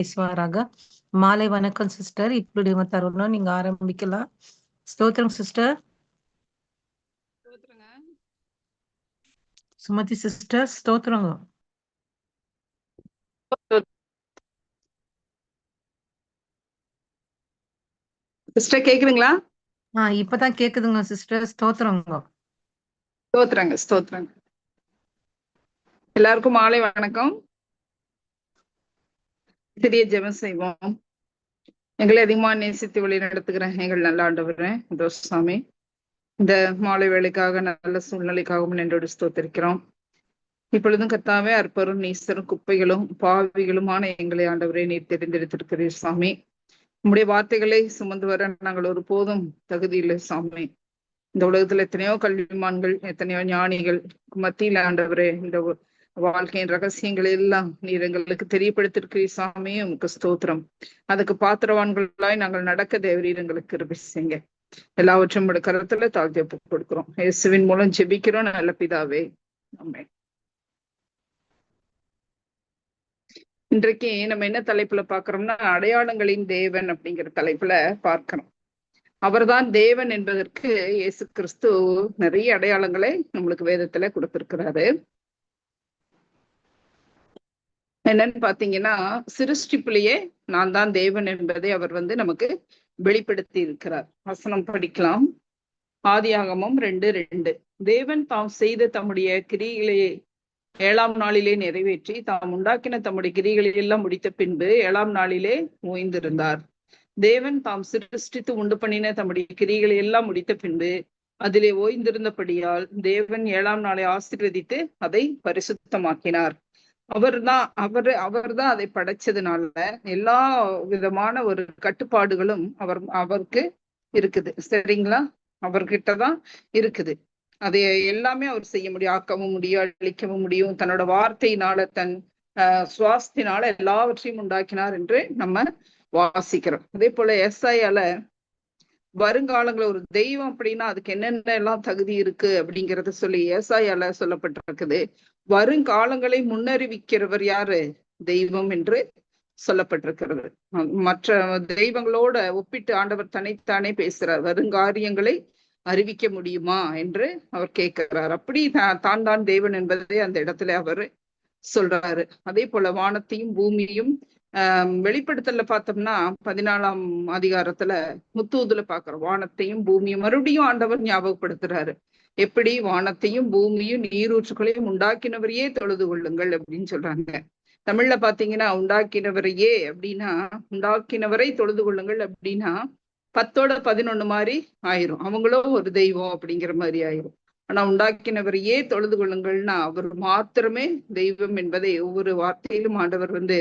பேசுவாராக. மாலை வணக்கம் சிஸ்டர். இப்படி தருணம். நீங்க ஆரம்பிக்கலாம். ஸ்தோத்திரம் சிஸ்டர். சுமதி சிஸ்டர். ஸ்தோத்திரங்க. சிஸ்டர் கேக்குதுங்களா? ஆ இப்பதான் கேக்குதுங்க சிஸ்டர். ஸ்தோத்திரங்க. ஸ்தோத்திரங்க ஸ்தோத்திரங்க. எல்லாருக்கும் மாலை வணக்கம். சிறிய ஜெபம் செய்வோம். எங்களை அதிகமா நேசித்து வழி நடத்துகிறேன் எங்கள் நல்ல ஆண்டவரே தோசாமி இந்த மாலை வேலைக்காக நல்ல சூழ்நிலைக்காகவும் நின்றோடு ஸ்தோத்திருக்கிறோம். இப்பொழுதும் கத்தாவே அற்பரும் நீசரும் குப்பைகளும் பாவிகளுமான எங்களை ஆண்டவரே நீர் தெரிந்தெடுத்திருக்கிறீர் சாமி. நம்முடைய வார்த்தைகளை சுமந்து வர நாங்கள் ஒரு போதும் தகுதி இல்லை சாமி. இந்த உலகத்துல எத்தனையோ கல்விமான்கள் எத்தனையோ ஞானிகள் மத்தியில் ஆண்டவரே இந்த வாழ்க்கையின் ரகசியங்கள் எல்லாம் நீர் எங்களுக்கு தெரியப்படுத்திருக்கிறீர் சாமி உமக்கு ஸ்தோத்திரம். அதுக்கு பாத்திரவான்களாய் நாங்கள் நடக்க தேவரீர் எங்களுக்கு கிருபை செய்யுங்க. எல்லாவற்றும் உடைய கருத்துல தாழ்த்தி ஒப்புக் கொடுக்கிறோம். இயேசுவின் மூலம் ஜெபிக்கிறோம். நல்ல பிதாவே ஆமென். இன்றைக்கு நம்ம என்ன தலைப்புல பாக்குறோம்னா அடையாளங்களின் தேவன் அப்படிங்கிற தலைப்புல பார்க்கிறோம். அவர்தான் தேவன் என்பதற்கு இயேசு கிறிஸ்து நிறைய அடையாளங்களை நம்மளுக்கு வேதத்துல கொடுத்திருக்கிறாரு. என்னன்னு பாத்தீங்கன்னா சிருஷ்டிப்புலயே நான் தான் தேவன் என்பதை அவர் வந்து நமக்கு வெளிப்படுத்தி இருக்கிறார் வசனம் படிக்கலாம். ஆதியாகமம் ரெண்டு ரெண்டு. தேவன் தாம் செய்த தம்முடைய கிரிகளை ஏழாம் நாளிலே நிறைவேற்றி தாம் உண்டாக்கின தம்முடைய கிரிகளை எல்லாம் முடித்த பின்பு ஏழாம் நாளிலே ஓய்ந்திருந்தார். தேவன் தாம் சிருஷ்டித்து உண்டு பண்ணின தம்முடைய கிரிகளை எல்லாம் முடித்த பின்பு அதிலே ஓய்ந்திருந்தபடியால் தேவன் ஏழாம் நாளை ஆசீர்வதித்து அதை பரிசுத்தமாக்கினார். அவர்தான் அவர் அவர் தான் அதை படைச்சதுனால எல்லா விதமான ஒரு கட்டுப்பாடுகளும் அவர் அவருக்கு இருக்குது. சரிங்களா? அவர்கிட்டதான் இருக்குது. அதை எல்லாமே அவர் செய்ய முடியும். ஆக்கவும் முடியும் அழிக்கவும் முடியும். தன்னோட வார்த்தையினால தன் ஆஹ் சுவாசத்தினால எல்லாவற்றையும் உண்டாக்கினார் என்று நம்ம வாசிக்கிறோம். அதே போல எஸ்ஐயால வருங்காலங்கள ஒரு தெய்வம் அப்படின்னா அதுக்கு என்னென்ன எல்லாம் தகுதி இருக்கு அப்படிங்கறத சொல்லி ஏசாயால சொல்லப்பட்டிருக்குது. வருங்காலங்களை முன்னறிவிக்கிறவர் யாரு? தெய்வம் என்று சொல்லப்பட்டிருக்கிறது. மற்ற தெய்வங்களோட ஒப்பிட்டு ஆண்டவர் தன்னைத்தானே பேசுறார். வருங்காரியங்களை அறிவிக்க முடியுமா என்று அவர் கேட்கிறார். அப்படி தா- தான் தான் தேவன் என்பதை அந்த இடத்துல அவர் சொல்றாரு. அதே போல வானத்தையும் பூமியையும் வெளிப்படுத்தல பார்த்தோம்னா பதினாலாம் அதிகாரத்துல முத்தூதுல பாக்குறோம் வானத்தையும் பூமியும் மறுபடியும் ஆண்டவர் ஞாபகப்படுத்துறாரு. எப்படி? வானத்தையும் பூமியும் நீரூற்றுகளையும் உண்டாக்கினவரையே தொழுது கொள்ளுங்கள் அப்படின்னு சொல்றாங்க. தமிழ்ல பாத்தீங்கன்னா உண்டாக்கினவரையே அப்படின்னா உண்டாக்கினவரை தொழுது கொள்ளுங்கள் அப்படின்னா பத்தோட பதினொன்னு மாதிரி ஆயிரும். அவங்களும் ஒரு தெய்வம் அப்படிங்கிற மாதிரி ஆயிரும். ஆனா உண்டாக்கினவரையே தொழுது கொள்ளுங்கள்னா அவர் மாத்திரமே தெய்வம் என்பதை ஒவ்வொரு வார்த்தையிலும் ஆண்டவர் வந்து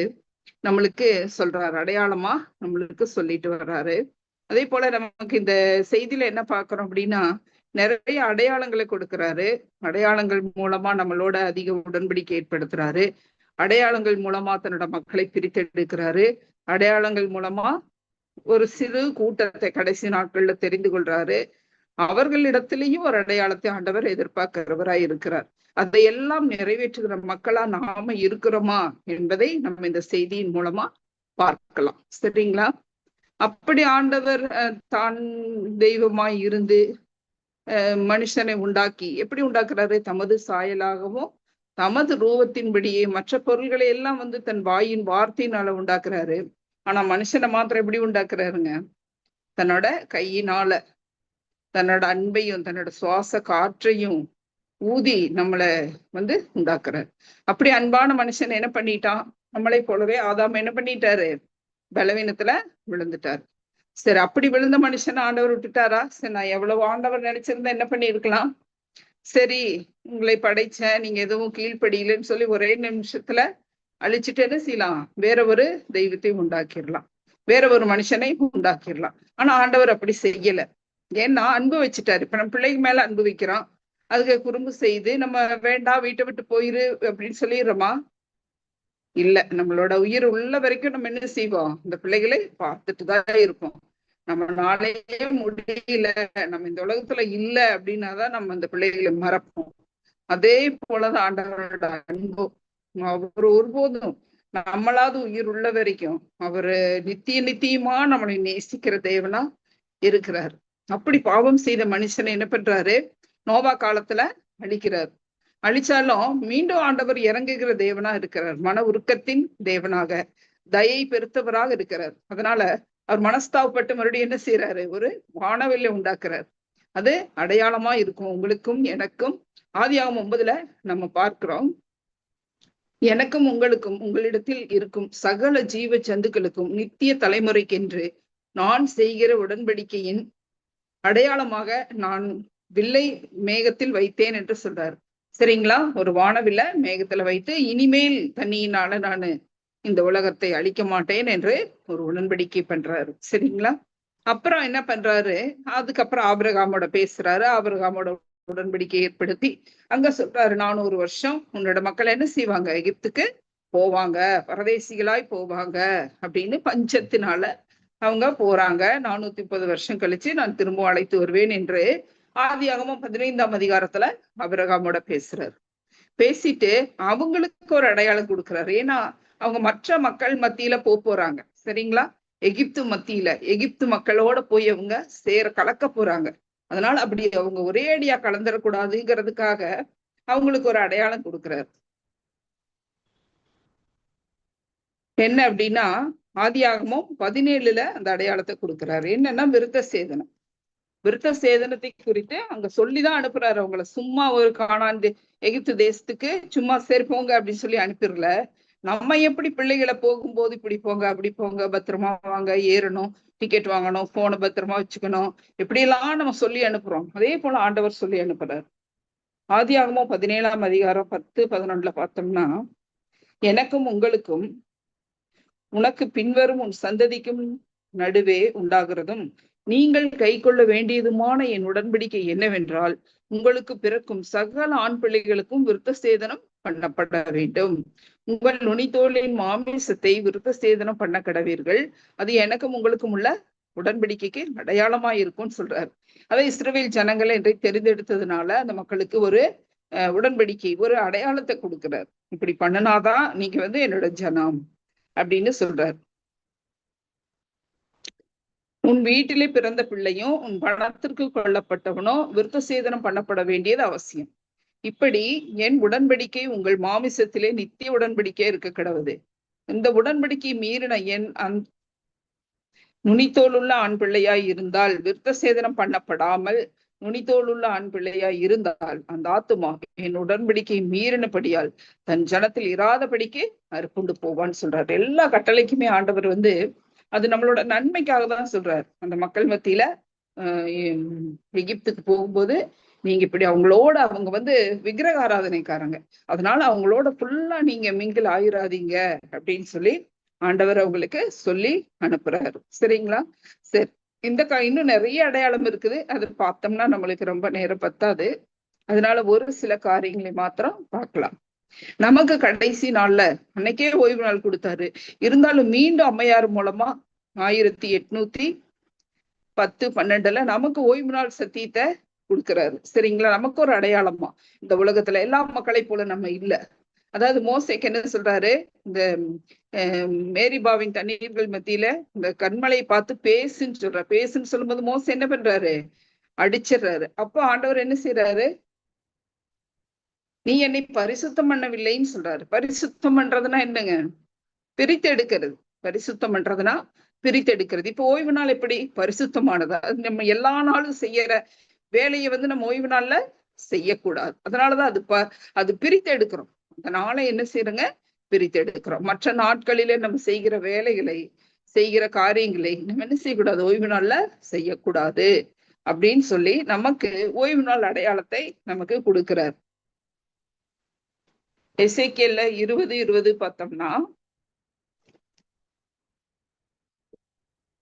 நம்மளுக்கு சொல்றாரு. அடையாளமா நம்மளுக்கு சொல்லிட்டு வர்றாரு. அதே போல நமக்கு இந்த செய்தியில என்ன பாக்குறோம் அப்படின்னா நிறைய அடையாளங்களை கொடுக்கிறாரு. அடையாளங்கள் மூலமா நம்மளோட அதிக உடன்படிக்கை ஏற்படுத்துறாரு. அடையாளங்கள் மூலமா தன்னோட மக்களை பிரித்தெடுக்கிறாரு. அடையாளங்கள் மூலமா ஒரு சிறு கூட்டத்தை கடைசி நாட்கள்ல தெரிந்து கொள்றாரு. அவர்களிடத்திலேயும் ஒரு அடையாளத்தை ஆண்டவர் எதிர்பார்க்கிறவராய் இருக்கிறார். அதையெல்லாம் நிறைவேற்றுகிற மக்களா நாம இருக்கிறோமா என்பதை நம்ம இந்த செய்தியின் மூலமா பார்க்கலாம். சரிங்களா? அப்படி ஆண்டவர் தான் தெய்வமாய் இருந்து அஹ், மனுஷனை உண்டாக்கி எப்படி உண்டாக்குறாரு? தமது சாயலாகவும் தமது ரூபத்தின்படியே மற்ற பொருள்களை எல்லாம் வந்து தன் வாயின் வார்த்தையினால உண்டாக்குறாரு. ஆனா மனுஷனை மாத்திரம் எப்படி உண்டாக்குறாருங்க? தன்னோட கையினால. தன்னோட அன்பையும் தன்னோட சுவாச காற்றையும் ஊதி நம்மளை வந்து உண்டாக்குறாரு. அப்படி அன்பான மனுஷன் என்ன பண்ணிட்டான்? நம்மளை போலவே ஆதாம என்ன பண்ணிட்டாரு? பலவீனத்துல விழுந்துட்டாரு. சரி அப்படி விழுந்த மனுஷனை ஆண்டவர் விட்டுட்டாரா? சரி நான் எவ்வளவு ஆண்டவர் நினைச்சிருந்தா என்ன பண்ணிருக்கலாம் சரி உங்களை படைச்சேன் நீங்க எதுவும் கீழ்ப்படியிலன்னு சொல்லி ஒரே நிமிஷத்துல அழிச்சிட்டு என்ன செய்யலாம் வேற ஒரு தெய்வத்தை உண்டாக்கிடலாம். வேற ஒரு மனுஷனை உண்டாக்கிடலாம். ஆனா ஆண்டவர் அப்படி செய்யல. ஏன்னா அன்பு வச்சுட்டாரு. இப்ப நம்ம பிள்ளைக்கு மேல அன்பு வைக்கிறோம். அதுக்கு குறும்பு செய்து நம்ம வேண்டாம் வீட்டை விட்டு போயிரு அப்படின்னு சொல்லிடுறோமா? இல்ல நம்மளோட உயிர் உள்ள வரைக்கும் நம்ம என்ன செய்வோம்? இந்த பிள்ளைகளை பார்த்துட்டு தான் இருப்போம். நம்ம நாளையே முடியல. நம்ம இந்த உலகத்துல இல்ல அப்படின்னாதான் நம்ம இந்த பிள்ளைகளை மறப்போம். அதே போலதான் ஆண்டவரோட அன்பு அவர் ஒருபோதும் நம்மளாவது உயிர் உள்ள வரைக்கும் அவரு நித்திய நித்தியமா நம்மளை நேசிக்கிற தேவனா இருக்கிறார். அப்படி பாவம் செய்த மனுஷனை என்ன பண்றாரு? நோவா காலத்துல அழிக்கிறார் அழிச்சாலும் மீண்டும் ஆண்டவர் இறங்குகிற தேவனா இருக்கிறார். மன உருக்கத்தின் தேவனாக தயை பெருத்தவராக இருக்கிறார். அதனால அவர் மனஸ்தாவப்பட்டு மறுபடியும் என்ன செய்யறாரு ஒரு வானவெல்லை உண்டாக்குறார். அது அடையாளமா இருக்கும். உங்களுக்கும் எனக்கும். ஆதியாகம் ஒன்பதுல நம்ம பார்க்கிறோம். எனக்கும் உங்களுக்கும் உங்களிடத்தில் இருக்கும் சகல ஜீவ ஜந்துக்களுக்கும் நித்திய தலைமுறைக்கென்று நான் செய்கிற உடன்படிக்கையின் அடையாளமாக நான் வில்லை மேகத்தில் வைத்தேன் என்று சொல்றார். சரிங்களா? ஒரு வானவில்ல மேகத்துல வைத்து இனிமேல் தண்ணியினால நான் இந்த உலகத்தை அழிக்க மாட்டேன் என்று ஒரு உடன்படிக்கை பண்றாரு. சரிங்களா? அப்புறம் என்ன பண்றாரு? அதுக்கப்புறம் ஆபிரகாமோட பேசுறாரு. ஆபிரகாமோட உடன்படிக்கை ஏற்படுத்தி அங்க சொல்றாரு நானூறு வருஷம் உன்னோட மக்கள் என்ன செய்வாங்க? எகிப்துக்கு போவாங்க பரதேசிகளாய் போவாங்க அப்படின்னு பஞ்சத்தினால அவங்க போறாங்க. நானூத்தி முப்பது வருஷம் கழிச்சு நான் திரும்ப அழைத்து வருவேன் என்று ஆதியாகமும் பதினைந்தாம் அதிகாரத்துல அபிரகாமோட பேசுறாரு. பேசிட்டு அவங்களுக்கு ஒரு அடையாளம் கொடுக்குறாரு. ஏன்னா அவங்க மற்ற மக்கள் மத்தியில போ போறாங்க. சரிங்களா? எகிப்து மத்தியில எகிப்து மக்களோட போய் அவங்க சேர கலக்க போறாங்க. அதனால அப்படி அவங்க ஒரே அடியா கலந்துடக்கூடாதுங்கிறதுக்காக அவங்களுக்கு ஒரு அடையாளம் கொடுக்குறாரு. என்ன அப்படின்னா ஆதியாகமும் பதினேழுல அந்த அடையாளத்தை கொடுக்குறாரு. என்னன்னா விருத்த சேதனம் விருத்த சேதனத்தை குறித்து அங்க சொல்லிதான் அனுப்புறாரு. அவங்கள சும்மா ஒரு காணாந்து எகிப்து தேசத்துக்கு சும்மா சரி போங்க அப்படின்னு சொல்லி அனுப்பிடல. நம்ம எப்படி பிள்ளைகளை போகும்போது இப்படி போங்க அப்படி போங்க பத்திரமா வாங்க ஏறணும் டிக்கெட் வாங்கணும் போனை பத்திரமா வச்சுக்கணும். இப்படி எல்லாம் நம்ம சொல்லி அனுப்புறோம். அதே போல ஆண்டவர் சொல்லி அனுப்புறாரு. ஆதியாகமோ பதினேழாம் அதிகாரம் பத்து பதினொன்றுல பார்த்தோம்னா எனக்கும் உங்களுக்கும் உனக்கு பின்வரும் உன் சந்ததிக்கும் நடுவே உண்டாகிறதும் நீங்கள் கை கொள்ள வேண்டியதுமான என் உடன்படிக்கை என்னவென்றால் உங்களுக்கு பிறக்கும் சகல ஆண் பிள்ளைகளுக்கும் விருத்த சேதனம் பண்ணப்பட வேண்டும். உங்கள் நுனித்தோலின் மாமிசத்தை விருத்த சேதனம் பண்ண கடவீர்கள். அது எனக்கும் உங்களுக்கும் உள்ள உடன்படிக்கைக்கு அடையாளமா இருக்கும்னு சொல்றாரு. அதை இஸ்ரேல் ஜனங்கள் என்று தெரிந்தெடுத்ததுனால அந்த மக்களுக்கு ஒரு உடன்படிக்கை ஒரு அடையாளத்தை கொடுக்கிறார். இப்படி பண்ணினாதான் நீங்க வந்து என்னோட ஜனம். அப்படின்னு சொல்றார். உன் வீட்டிலே பிறந்த பிள்ளையும் உன் பணத்திற்கு கொல்லப்பட்டவனோ விருத்த சேதனம் பண்ணப்பட வேண்டியது அவசியம். இப்படி என் உடன்படிக்கை உங்கள் மாமிசத்திலே நித்திய உடன்படிக்கை இருக்க கிடவுது. இந்த உடன்படிக்கை மீறின என் அந் நுனித்தோலுள்ள ஆண் பிள்ளையாய் இருந்தால் விருத்த சேதனம் பண்ணப்படாமல் நுனித்தோளுள்ள ஆண் பிள்ளையாய் இருந்தால் அந்த ஆத்துமா என் உடன்படிக்கை மீறினபடியால் தன் ஜனத்தில் இராதபடிக்கு அறுப்புண்டு போவான்னு சொல்றாரு. எல்லா கட்டளைக்குமே ஆண்டவர் வந்து அது நம்மளோட நன்மைக்காக தான் சொல்றாரு. அந்த மக்கள் மத்தியில எகிப்துக்கு போகும்போது நீங்க இப்படி அவங்களோட அவங்க வந்து விக்கிரக ஆராதனைக்காரங்க அதனால அவங்களோட ஃபுல்லா நீங்க மிங்கில் ஆயிராதீங்க அப்படின்னு சொல்லி ஆண்டவர் அவங்களுக்கு சொல்லி அனுப்புறாரு. சரிங்களா? சரி. இந்த க இன்னும் நிறைய அடையாளம் இருக்குது. அது பார்த்தோம்னா நம்மளுக்கு ரொம்ப நேரம் பத்தாது. அதனால ஒரு சில காரியங்களை மாத்திரம் பார்க்கலாம். நமக்கு கடைசி நாள்ல அன்னைக்கே ஓய்வு நாள் கொடுத்தாரு. இருந்தாலும் மீண்டும் அம்மையார் மூலமா ஆயிரத்தி எட்நூத்தி பத்து பன்னெண்டுல நமக்கு ஓய்வு நாள் சத்தியத்தை கொடுக்கிறாரு. சரிங்களா? நமக்கு ஒரு அடையாளமா. இந்த உலகத்துல எல்லா மக்களை போல நம்ம இல்ல. அதாவது மோசைக்கு என்ன சொல்றாரு? இந்த மேரிபாவின் தண்ணீர்கள் மத்தியில இந்த கண்மலை பார்த்து பேசுன்னு சொல்ற பேசுன்னு சொல்லும்போது மோசம் என்ன பண்றாரு? அடிச்சிடுறாரு. அப்போ ஆண்டவர் என்ன செய்யறாரு நீ என்னை பரிசுத்தம் பண்ணவில்லைன்னு சொல்றாரு. பரிசுத்தம் பண்றதுன்னா என்னங்க? பிரித்து எடுக்கிறது. பரிசுத்தம் பண்றதுன்னா பிரித்து எடுக்கிறது. இப்போ ஓய்வு நாள் எப்படி? பரிசுத்தமானதா? நம்ம எல்லா நாளும் செய்யற வேலையை வந்து நம்ம ஓய்வு நாள்ல செய்யக்கூடாது. அதனாலதான் அது ப அது பிரித்து எடுக்கிறோம். அந்த நாளை என்ன செய்யறங்க? பிரித்து எடுக்கிறோம் மற்ற நாட்களிலே நம்ம செய்கிற வேலைகளை செய்கிற காரியங்களை நம்ம என்ன செய்யக்கூடாது? ஓய்வு நாள்ல செய்யக்கூடாது அப்படின்னு சொல்லி நமக்கு ஓய்வு நாள் அடையாளத்தை நமக்கு கொடுக்கிறார். எஸ்ஐகேல இருபது இருபது பார்த்தோம்னா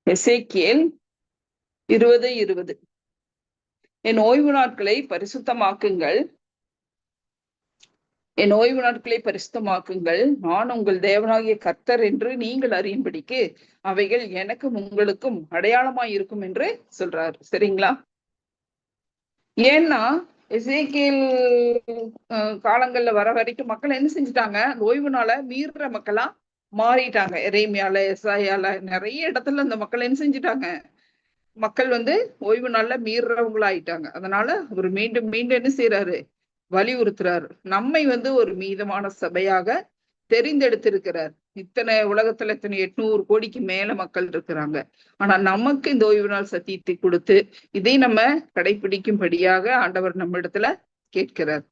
எசேக்கியல் இருபது இருபது. என் ஓய்வு நாட்களை பரிசுத்தமாக்குங்கள். என் ஓய்வு நாட்களை பரிசுத்தமாக்குங்கள். நான் உங்கள் தேவனாகிய கர்த்தர் என்று நீங்கள் அறியும்படிக்கு அவைகள் எனக்கும் உங்களுக்கும் அடையாளமாய் இருக்கும் என்று சொல்றார். சரிங்களா? ஏன்னா இசைக்கியல் காலங்கள்ல வர வரைக்கும் மக்கள் என்ன செஞ்சுட்டாங்க? ஓய்வு நாள மீறுற மக்களா மாறிட்டாங்க. எரேமியால எஸ்ஐயால நிறைய இடத்துல அந்த மக்கள் என்ன செஞ்சுட்டாங்க? மக்கள் வந்து ஓய்வு நாள்ல மீறுறவங்களாயிட்டாங்க. அதனால அவர் மீண்டும் மீண்டும் என்ன செய்யறாரு வலியுறுத்துறாரு. நம்மை வந்து ஒரு மீதமான சபையாக தெரிந்தெடுத்திருக்கிறார். இத்தனை உலகத்துல இத்தனை எட்நூறு கோடிக்கு மேல மக்கள் இருக்கிறாங்க. ஆனா நமக்கு இந்த ஓய்வு நாள் சத்தியத்தை கொடுத்து இதை நம்ம கடைபிடிக்கும்படியாக ஆண்டவர் நம்ம இடத்துல கேட்கிறார்.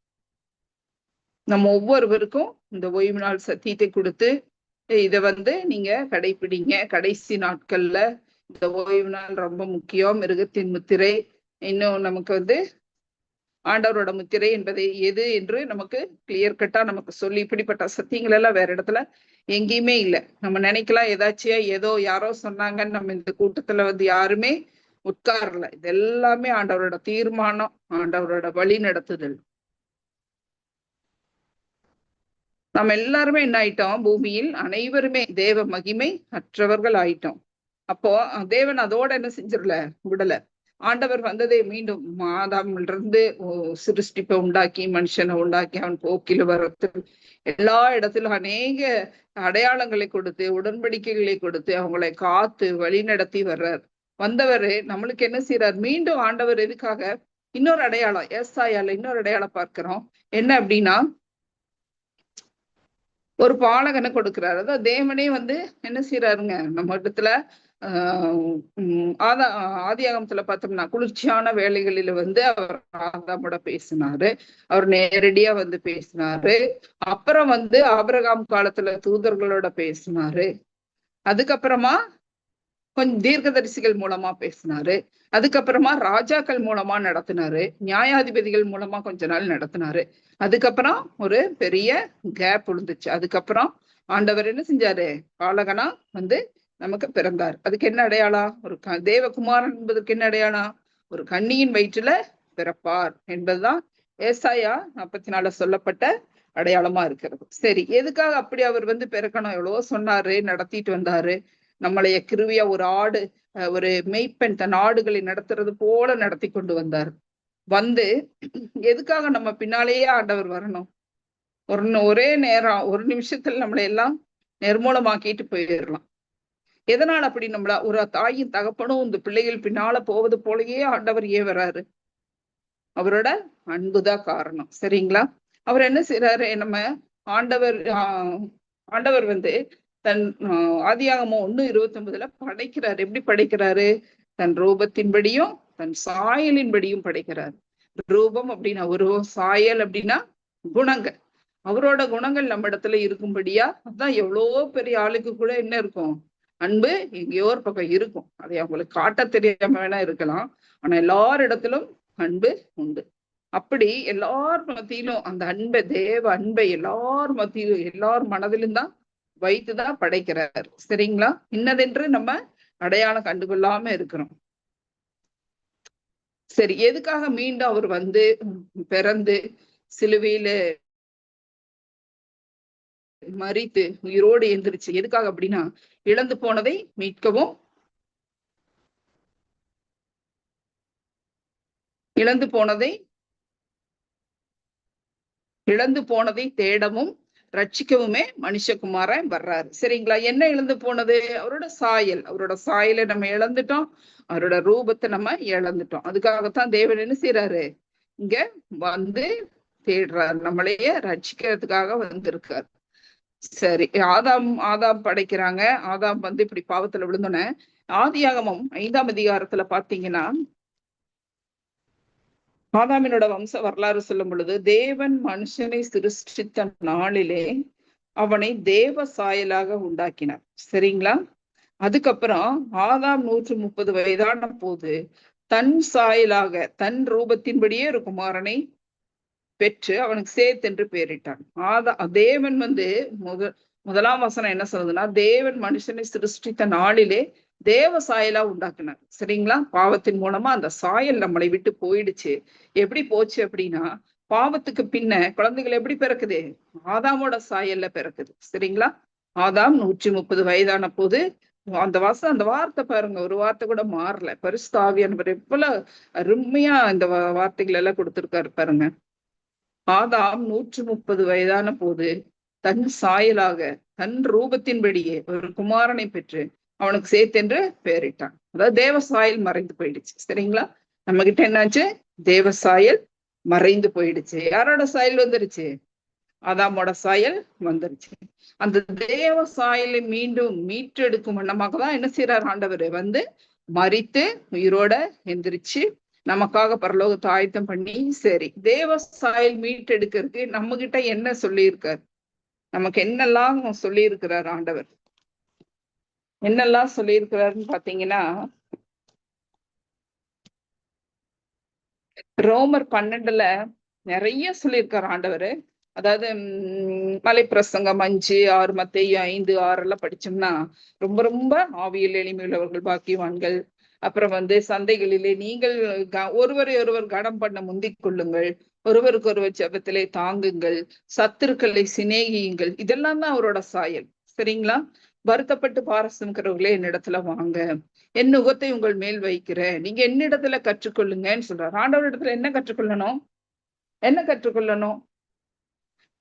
நம்ம ஒவ்வொருவருக்கும் இந்த ஓய்வு நாள் சத்தியத்தை கொடுத்து இத வந்து நீங்க கடைபிடிங்க கடைசி நாட்கள்ல இந்த ஓய்வு நாள் ரொம்ப முக்கியம். மிருகத்தின் முத்திரை இன்னும் நமக்கு வந்து ஆண்டவரோட முத்திரை என்பதை எது என்று நமக்கு கிளியர் கட்டா நமக்கு சொல்லி இப்படிப்பட்ட சத்தியங்கள் எல்லாம் வேற இடத்துல எங்கேயுமே இல்லை. நம்ம நினைக்கலாம் ஏதாச்சியா ஏதோ யாரோ சொன்னாங்கன்னு நம்ம இந்த கூட்டத்துல வந்து யாருமே உட்காரல. இது எல்லாமே ஆண்டவரோட தீர்மானம் ஆண்டவரோட வழி நடத்துதல். நம்ம எல்லாருமே என்ன ஆயிட்டோம்? பூமியில் அனைவருமே தேவ மகிமை அற்றவர்கள் ஆயிட்டோம். அப்போ தேவன் அதோட என்ன செஞ்சிடல? விடல. ஆண்டவர் வந்ததே மீண்டும் மாதாமில் இருந்து சிருஷ்டிப்பை உண்டாக்கி மனுஷனை உண்டாக்கி அவன் போக்கில் வரத்து எல்லா இடத்திலும் அநேக அடையாளங்களை கொடுத்து உடன்படிக்கைகளை கொடுத்து அவங்களை காத்து வழி நடத்தி வர்றார். வந்தவர் நம்மளுக்கு என்ன செய்யறார் மீண்டும் ஆண்டவர் எதுக்காக? இன்னொரு அடையாளம் எஸ் ஆயால இன்னொரு அடையாளம் பார்க்கிறோம். என்ன அப்படின்னா ஒரு பாலகனை கொடுக்கிறாரு. அதான் தேவனே வந்து என்ன செய்யறாருங்க நம்ம இடத்துல ஆதா ஆதியாகமத்துல பார்த்தோம்னா குளிர்ச்சியான வேலைகளில வந்து அவர் ஆதாமோட பேசினாரு. அவர் நேரடியா வந்து பேசினாரு. அப்புறம் வந்து ஆபரகாம் காலத்துல தூதர்களோட பேசினாரு. அதுக்கப்புறமா கொஞ்சம் தீர்க்கதரிசிகள் மூலமா பேசினாரு. அதுக்கப்புறமா ராஜாக்கள் மூலமா நடத்தினாரு. நியாயாதிபதிகள் மூலமா கொஞ்ச நாள் நடத்தினாரு. அதுக்கப்புறம் ஒரு பெரிய கேப் விழுந்துச்சு அதுக்கப்புறம் ஆண்டவர் என்ன செஞ்சாரு? பாலகனா வந்து நமக்கு பிறந்தார். அதுக்கு என்ன அடையாளம் ஒரு க தேவகுமாரன் என்பதற்கு என்ன அடையாளம் ஒரு கண்ணியின் வயிற்றுல பிறப்பார் என்பதுதான் ஏசாயா நாற்பத்தி நாலு சொல்லப்பட்ட அடையாளமா இருக்கிறது. சரி எதுக்காக அப்படி அவர் வந்து பிறக்கணும்? எவ்வளவோ சொன்னாரு நடத்திட்டு வந்தாரு. நம்மளைய கிருவியா ஒரு ஆடு ஒரு மெய்ப்பெண் தன் ஆடுகளை நடத்துறது போல நடத்தி கொண்டு வந்தார். வந்து எதுக்காக நம்ம பின்னாலேயே ஆண்டவர் வரணும்? ஒரு ஒரே நேரம் ஒரு நிமிஷத்துல நம்மளை எல்லாம் நிர்மூலமாக்கிட்டு போயிடலாம். எதனால் அப்படி நம்மள ஒரு தாயின் தகப்பனும் இந்த பிள்ளைகள் பின்னால போவது போலயே ஆண்டவர் ஏன் வராரு. அவரோட அன்புதான் காரணம். சரிங்களா? அவர் என்ன செய்யறாரு நம்ம ஆண்டவர் ஆஹ் ஆண்டவர் வந்து தன் ஆதியாகமோ ஒண்ணு இருபத்தி ஒன்பதுல படைக்கிறாரு. எப்படி படைக்கிறாரு? தன் ரூபத்தின்படியும் தன் சாயலின்படியும் படைக்கிறாரு. ரூபம் அப்படின்னா உருவம் சாயல் அப்படின்னா குணங்கள். அவரோட குணங்கள் நம்ம இடத்துல இருக்கும்படியா அதான் எவ்வளோ பெரிய ஆளுக்கு கூட என்ன இருக்கும்? அன்பு எங்கேயோ ஒரு பக்கம் இருக்கும். அதை அவங்களுக்கு காட்ட தெரியாம வேணா இருக்கலாம். ஆனா எல்லார் இடத்திலும் அன்பு உண்டு. அப்படி எல்லார் மத்தியிலும் அந்த அன்பை தேவ அன்பை எல்லார் மத்தியிலும் எல்லார் மனதிலும் தான் வைத்துதான் படைக்கிறார். சரிங்களா? இன்னதென்று நம்ம அடையாளம் கண்டுகொள்ளாம இருக்கிறோம். சரி எதுக்காக மீண்டும் அவர் வந்து பிறந்து சிலுவையில மறித்து உயிரோடு எந்திரிச்சு எதுக்காக அப்படின்னா இழந்து போனதை மீட்கவும் இழந்து போனதை இழந்து போனதை தேடவும் ரட்சிக்கவுமே மனுஷகுமாரன் வர்றாரு. சரிங்களா? என்ன இழந்து போனது? அவரோட சாயல். அவரோட சாயலை நம்ம இழந்துட்டோம். அவரோட ரூபத்தை நம்ம இழந்துட்டோம். அதுக்காகத்தான் தேவன் என்ன செய்யறாரு இங்க வந்து தேடுறாரு. நம்மளையே ரட்சிக்கிறதுக்காக வந்திருக்காரு. சரி. ஆதாம் ஆதாம் படைக்கிறாங்க. ஆதாம் வந்து இப்படி பாவத்துல விழுந்தோன்னே ஆதியாகமம் ஐந்தாம் அதிகாரத்துல பாத்தீங்கன்னா ஆதாமினோட வம்ச வரலாறு சொல்லும் பொழுது தேவன் மனுஷனை சிருஷ்டித்த நாளிலே அவனை தேவ சாயலாக உண்டாக்கினார். சரிங்களா? அதுக்கப்புறம் ஆதாம் நூற்று முப்பது வயதான போது தன் சாயலாக தன் ரூபத்தின்படியே ஒரு குமாரனை பெற்று அவனுக்கு சேத் என்று பெயரிட்டான். ஆதா தேவன் வந்து முத முதலாம் வசனம் என்ன சொல்லுதுன்னா தேவன் மனுஷனை சிருஷ்டித்த நாளிலே தேவ சாயலா உண்டாக்குனார். சரிங்களா? பாவத்தின் மூலமா அந்த சாயல் நம்மளை விட்டு போயிடுச்சு. எப்படி போச்சு அப்படின்னா பாவத்துக்கு பின்ன குழந்தைகள் எப்படி பிறக்குது? ஆதாமோட சாயல்ல பிறக்குது. சரிங்களா? ஆதாம் நூற்றி முப்பது வயதான போது அந்த வாசம் அந்த வார்த்தை பாருங்க ஒரு வார்த்தை கூட மாறல. பரிசுத்தாவியானவர் எவ்வளவு அருமையா இந்த வார்த்தைகள் எல்லாம் கொடுத்திருக்காரு பாருங்க. ஆதாம் நூற்று முப்பது வயதான போது தன் சாயலாக தன் ரூபத்தின்படியே ஒரு குமாரனை பெற்று அவனுக்கு சேத்தென்று பெயரிட்டான். அதாவது தேவ சாயல் மறைந்து போயிடுச்சு. சரிங்களா? நம்ம கிட்ட என்னாச்சு? தேவ சாயல் மறைந்து போயிடுச்சு. யாரோட சாயல் வந்துருச்சு? அதாமோட சாயல் வந்துருச்சு. அந்த தேவ சாயலை மீண்டும் மீட்டெடுக்கும் வண்ணமாக தான் என்ன செய்யறார் ஆண்டவர்? வந்து மறித்து உயிரோட எந்திரிச்சு நமக்காக பரலோகத்தை ஆயத்தம் பண்ணி சரி தேவ சாயல் மீட்டெடுக்கிறதுக்கு நம்ம கிட்ட என்ன சொல்லியிருக்கார்? நமக்கு என்னெல்லாம் சொல்லியிருக்கிறார் ஆண்டவர்? என்னெல்லாம் சொல்லியிருக்கிறாருன்னு பாத்தீங்கன்னா ரோமர் பன்னெண்டுல நிறைய சொல்லியிருக்காரு ஆண்டவர். அதாவது மலைப்பிரசங்கம் அஞ்சு ஆறு மத்தையும் ஐந்து ஆறு எல்லாம் படிச்சோம்னா ரொம்ப ரொம்ப ஆவியல் எளிமையுள்ளவர்கள் பாக்கியவான்கள் அப்புறம் வந்து சந்தைகளிலே நீங்கள் ஒருவரை ஒருவர் கடம் பண்ண முந்திக் கொள்ளுங்கள். ஒருவருக்கு ஒருவர் ஜபத்திலே தாங்குங்கள். சத்துருக்களை சிநேகியுங்கள். இதெல்லாம் தான் அவரோட சாயல். சரிங்களா? வருத்தப்பட்டு பாரசம்ங்கிறவர்களே என்னிடத்துல வாங்க. என் நுகத்தை உங்கள் மேல் வைக்கிறேன். நீங்க என்னிடத்துல கற்றுக்கொள்ளுங்கன்னு சொல்றாரு. ஆண்டவர் இடத்துல என்ன கற்றுக்கொள்ளணும்? என்ன கற்றுக்கொள்ளணும்?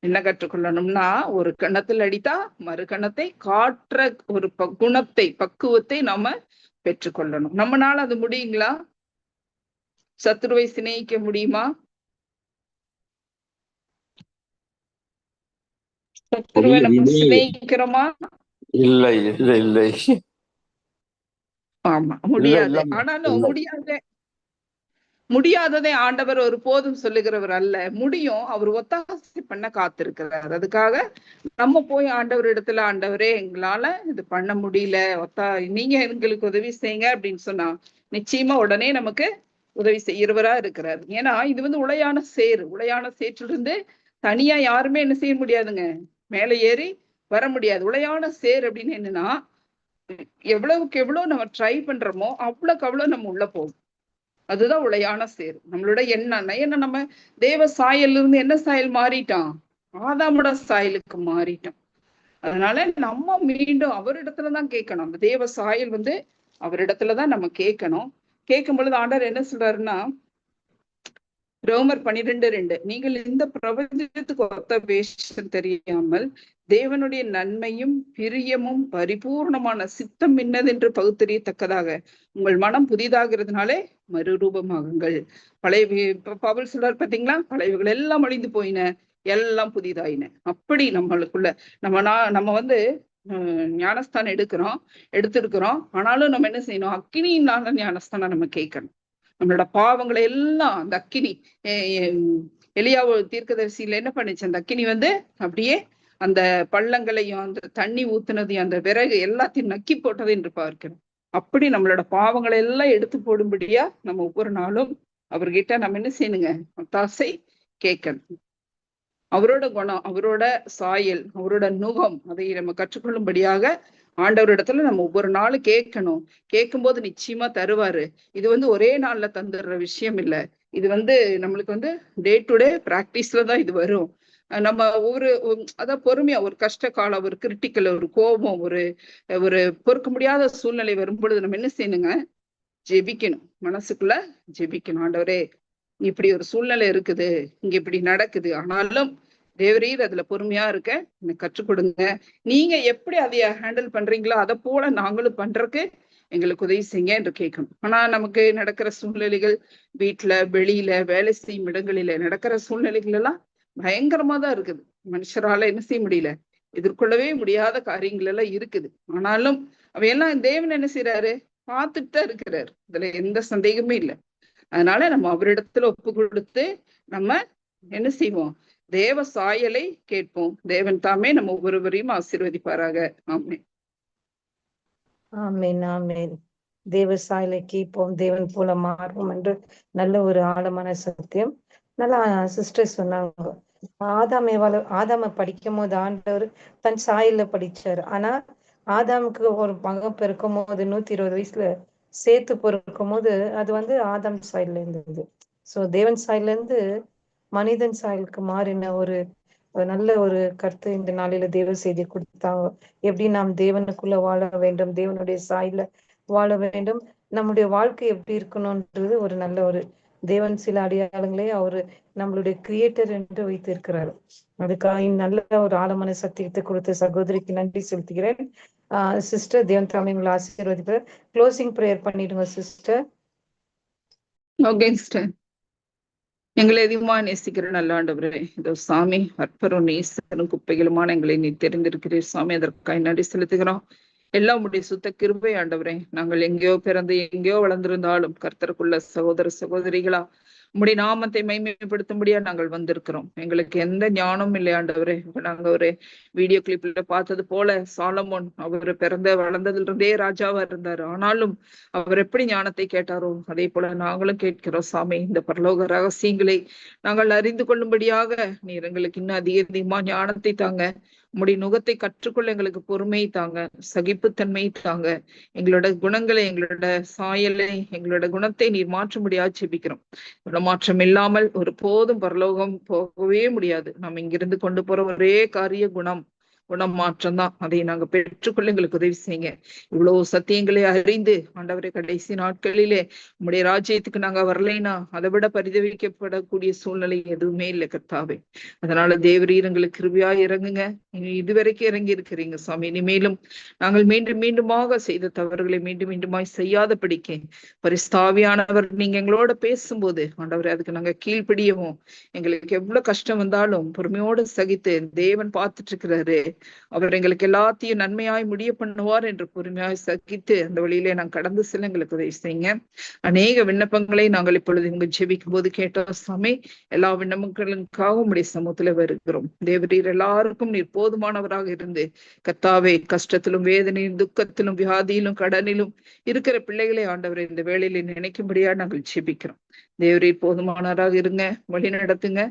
என்ன கற்றுக்கொள்ளணும்னா ஒரு கணத்தில் அடித்தா மறு கணத்தை காற்ற ஒரு குணத்தை பக்குவத்தை நாம பெற்றுக்கொள்ளணும். நம்மனால அது முடியுங்களா? சத்துருவை சிநேகிக்க முடியுமா? சத்துருவை நம்ம சிநேகிக்கிறோமா? இல்லை இல்லை இல்லை. ஆமா முடியாது. ஆனாலும் முடியாது முடியாததை ஆண்டவர் ஒரு போதும் சொல்லுகிறவர் அல்ல. முடியும் அவர் ஒத்தாசை பண்ண காத்திருக்கிறார். அதுக்காக நம்ம போய் ஆண்டவர் இடத்துல ஆண்டவரே எங்களால இது பண்ண முடியல. ஒத்தா நீங்க எங்களுக்கு உதவி செய்யுங்க அப்படின்னு சொன்னா நிச்சயமா உடனே நமக்கு உதவி செய்யறவரா இருக்கிறார். ஏன்னா இது வந்து உளையான சேரு உளையான சேற்றிலிருந்து தனியா யாருமே என்ன செய்ய முடியாதுங்க. மேலே ஏறி வர முடியாது. உளையான சேர் அப்படின்னு என்னன்னா எவ்வளவுக்கு எவ்வளவு நம்ம ட்ரை பண்றோமோ அவ்வளவுக்கு அவ்வளவு நம்ம உள்ள போகும். அதுதான் உளையான சேர். நம்மளோட எண்ணம். என்ன நம்ம தேவ சாயல்ல இருந்து என்ன சாயல் மாறிட்டான்? ஆதாமோட சாயலுக்கு மாறிட்டான். அதனால நம்ம மீண்டும் அவரிடத்துலதான் கேட்கணும். அந்த தேவ சாயல் வந்து அவரிடத்துலதான் நம்ம கேட்கணும். கேட்கும் பொழுது ஆண்டர் என்ன சொல்றாருன்னா ரோமர் பனிரெண்டு ரெண்டு. நீங்கள் இந்த பிரபஞ்சத்துக்கு ஒத்த வேஷம் தெரியாமல் தேவனுடைய நன்மையும் பிரியமும் பரிபூர்ணமான சித்தம் என்னதென்று பகுத்தறியத்தக்கதாக. உங்கள் மனம் புதிதாகிறதுனாலே மறுரூபமாகுங்கள். பழைய பவுல் சொல்றாரு பாத்தீங்களா? பழையவைகள் எல்லாம் அழிந்து போயின எல்லாம் புதிதாயின. அப்படி நம்மளுக்குள்ள நம்ம நான் நம்ம வந்து ஞானஸ்தானம் எடுக்கிறோம் எடுத்திருக்கிறோம். ஆனாலும் நம்ம என்ன செய்யணும்? அக்னியினால ஞானஸ்தானம் நம்ம கேட்கணும். நம்மளோட பாவங்களை எல்லாம் அந்த அக்கினி எளியாவோ தீர்க்கதரிசியில என்ன பண்ணுச்சு? அந்த அக்கினி வந்து அப்படியே அந்த பள்ளங்களையும் அந்த தண்ணி ஊத்துனதையும் அந்த விறகு எல்லாத்தையும் நக்கி போட்டது என்று பார்க்கணும் அப்படி நம்மளோட பாவங்களை எல்லாம் எடுத்து போடும்படியா நம்ம ஒவ்வொரு நாளும் அவர்கிட்ட நம்ம என்ன செய்யணுங்க? தாசை கேட்கணும். அவரோட குணம் அவரோட சாயல் அவரோட நுகம் அதை நம்ம கற்றுக்கொள்ளும்படியாக ஆண்டவர் இடத்துல நம்ம ஒவ்வொரு நாளும் கேட்கணும். கேட்கும்போது நிச்சயமா தருவாரு. இது வந்து ஒரே நாள்ல தந்துடுற விஷயம் இல்ல. இது வந்து நம்மளுக்கு வந்து டே டு டே பிராக்டிஸ்ல தான் இது வரும். நம்ம ஒரு அதான் பொறுமையா ஒரு கஷ்ட காலம் ஒரு கிரிட்டிக்கல் ஒரு கோபம் ஒரு ஒரு பொறுக்க முடியாத சூழ்நிலை வரும்பொழுது நம்ம என்ன செய்யணுங்க? ஜெபிக்கணும். மனசுக்குள்ள ஜெபிக்கணும். ஆண்டவரே இப்படி ஒரு சூழ்நிலை இருக்குது. இங்க இப்படி நடக்குது. ஆனாலும் தேவரீர் அதுல பொறுமையா இருக்க எனக்கு கற்றுக் கொடுங்க. நீங்க எப்படி அதைய ஹேண்டில் பண்றீங்களோ அதை போல நாங்களும் பண்றதுக்கு எங்களுக்கு உதவி செய்யுங்க என்று கேட்கணும் ஆனா நமக்கு நடக்கிற சூழ்நிலைகள் வீட்டுல வெளியில வேலை செய்யும் இடங்களில நடக்கிற சூழ்நிலைகள் எல்லாம் பயங்கரமா தான் இருக்குது. மனுஷரால என்ன செய்ய முடியல? எதிர்கொள்ளவே முடியாத காரியங்கள் எல்லாம் இருக்குது. ஆனாலும் அவையெல்லாம் தேவன் என்ன செய்யறாரு பார்த்துட்டு தான் இருக்கிறாரு. இதுல எந்த சந்தேகமே இல்லை. அதனால நம்ம அவரிடத்துல ஒப்பு கொடுத்து நம்ம என்ன செய்வோம்? தேவ சாயலை கேட்போம். தேவன் தாமே நம்ம ஒவ்வொருவரையும் ஆசீர்வதிப்பாராக. ஆமேன். ஆமேன் ஆமேன். தேவ சாயலை கேட்போம். தேவன் போல மாறுவோம் என்று நல்ல ஒரு ஆழமான சத்தியம். நல்லா சிஸ்டர் சொன்னாங்க. ஆதாம் எவ்வளவு ஆதாம படிக்கும் போது ஆண்டவர் தன் சாயல்ல படிச்சாரு. ஆனா ஆதாமுக்கு ஒரு பங்கம் பிறக்கும் போது நூத்தி இருபது வயசுல சேர்த்து பொறுக்கும் போது அது வந்து ஆதாம் சாயில இருந்தது. சோ தேவன் சாயில இருந்து மனிதன் சாயலுக்கு மாறின ஒரு நல்ல ஒரு கருத்து இந்த நாளில தேவ செய்தி கொடுத்தாங்க. எப்படி நாம் தேவனுக்குள்ள வாழ வேண்டும் தேவனுடைய சாயில வாழ வேண்டும் நம்முடைய வாழ்க்கை எப்படி இருக்கணும்ன்றது ஒரு நல்ல ஒரு தேவன் சில அடையாளங்களே அவரு நம்மளுடைய கிரியேட்டர் என்று வைத்திருக்கிறார். அதுக்காக நல்ல ஒரு ஆழமான சத்தியத்தை கொடுத்த சகோதரிக்கு நன்றி செலுத்துகிறேன். ஆஹ் சிஸ்டர் தேவன் தாமி உங்களை ஆசீர்வதிப்பார் க்ளோசிங் ப்ரேயர் பண்ணிடுங்க சிஸ்டர் ஓகே சிஸ்டர் எங்களை அதிகமா நேசிக்கிற நல்லாண்டவரே இதோ சாமி அற்பரும் நேசரும் குப்பைகளுமான எங்களை நீ தெரிந்திருக்கிறீர். சாமி அதற்காக நடி செலுத்துகிறோம். எல்லாம் உடைய சுத்த கிருபை ஆண்டவரே. நாங்கள் எங்கேயோ பிறந்து எங்கேயோ வளர்ந்திருந்தாலும் கர்த்தருக்குள்ள சகோதர சகோதரிகளா உம்முடைய நாமத்தை மைமைப்படுத்தும்படியா நாங்கள் வந்திருக்கிறோம். எங்களுக்கு எந்த ஞானமும் இல்லையாண்டவரே நாங்க ஒரு வீடியோ கிளிப்ல பார்த்தது போல சாலமோன் அவர் பிறந்த வளர்ந்ததுல இருந்தே ராஜாவா இருந்தார். ஆனாலும் அவர் எப்படி ஞானத்தை கேட்டாரோ அதே போல நாங்களும் கேட்கிறோம் சாமி இந்த பரலோக ரகசியங்களை நாங்கள் அறிந்து கொள்ளும்படியாக நீர் எங்களுக்கு இன்னும் அதிக அதிகமா ஞானத்தை தாங்க. உம்முடைய நுகத்தை கற்றுக்கொள்ள எங்களுக்கு பொறுமை தாங்க சகிப்புத்தன்மை தாங்க. எங்களோட குணங்களை எங்களோட சாயலை எங்களோட குணத்தை நீர் மாற்றும்படியா செபிக்கிறோம். குணமாற்றம் இல்லாமல் ஒரு போதும் பரலோகம் போகவே முடியாது. நம்ம இங்கிருந்து கொண்டு போற ஒரே காரிய குணம் குணமாற்றம் தான் அதை நாங்க பெற்றுக்கொள்ள எங்களுக்கு உதவி செய்யுங்க. இவ்வளவு சத்தியங்களை அறிந்து ஆண்டவரை கடைசி நாட்களிலே நம்முடைய ராஜ்யத்துக்கு நாங்க வரலைன்னா அதை விட பரிதவிக்கப்படக்கூடிய சூழ்நிலை எதுவுமே இல்லை கர்த்தாவே. அதனால தேவரீர் எங்களுக்கு கிருபியா இறங்குங்க. நீங்க இதுவரைக்கும் இறங்கி இருக்கிறீங்க சுவாமி இனிமேலும் நாங்கள் மீண்டும் மீண்டுமாக செய்த தவறுகளை மீண்டும் மீண்டுமாய் செய்யாத படிக்க பரிஸ்தாவியானவர் நீங்க எங்களோட பேசும்போது ஆண்டவரே அதுக்கு நாங்க கீழ்ப்படியவும் எங்களுக்கு எவ்வளவு கஷ்டம் வந்தாலும் பொறுமையோடு சகித்து தேவன் பார்த்துட்டு இருக்கிறாரு. அவர் எங்களுக்கு எல்லாத்தையும் நன்மையாய் முடிய பண்ணுவார் என்று பொறுமையாய் சகித்து அந்த வழியிலே நான் கடந்து செல்ல எங்களுக்கு உதவி செய்யுங்க. அநேக விண்ணப்பங்களை நாங்கள் இப்பொழுது இங்கு ஜெபிக்கும் போது கேட்டோம் சாமி எல்லா விண்ணப்பங்களுக்காகவும் உடைய சமூகத்துல வருகிறோம். தேவரீர் எல்லாருக்கும் நீர் போதுமானவராக இருந்து கத்தாவே கஷ்டத்திலும் வேதனையும் துக்கத்திலும் வியாதியிலும் கடனிலும் இருக்கிற பிள்ளைகளை ஆண்டவரை இந்த வேலையில நினைக்கும்படியா நாங்கள் ஜெபிக்கிறோம். தேவரீர் போதுமானவராக இருங்க வழி நடத்துங்க.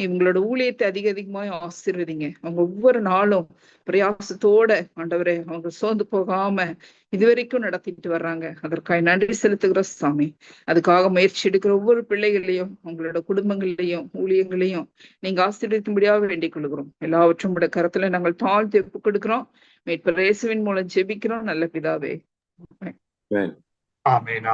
இவங்களோட ஊழியத்தை அதிக அதிகமாக ஆசீர்வதிங்க. அவங்க ஒவ்வொரு நாளும் பிரயாசத்தோட ஆண்டவரே அவங்க சோர்ந்து போகாம இதுவரைக்கும் நடத்திட்டு வர்றாங்க. அதற்காக நன்றி செலுத்துகிற சாமி. அதுக்காக முயற்சி எடுக்கிற ஒவ்வொரு பிள்ளைகளையும் அவங்களோட குடும்பங்களையும் ஊழியங்களையும் நீங்க ஆசீர்வதிக்கும்படியாக வேண்டிக் கொள்கிறோம். எல்லாவற்றும் உடைய கரத்துல நாங்கள் தாழ்த்தி ஒப்புக் கொடுக்கிறோம். மீட்பர் இயேசுவின் மூலம் ஜெபிக்கிறோம். நல்ல பிதாவே. ஆமென்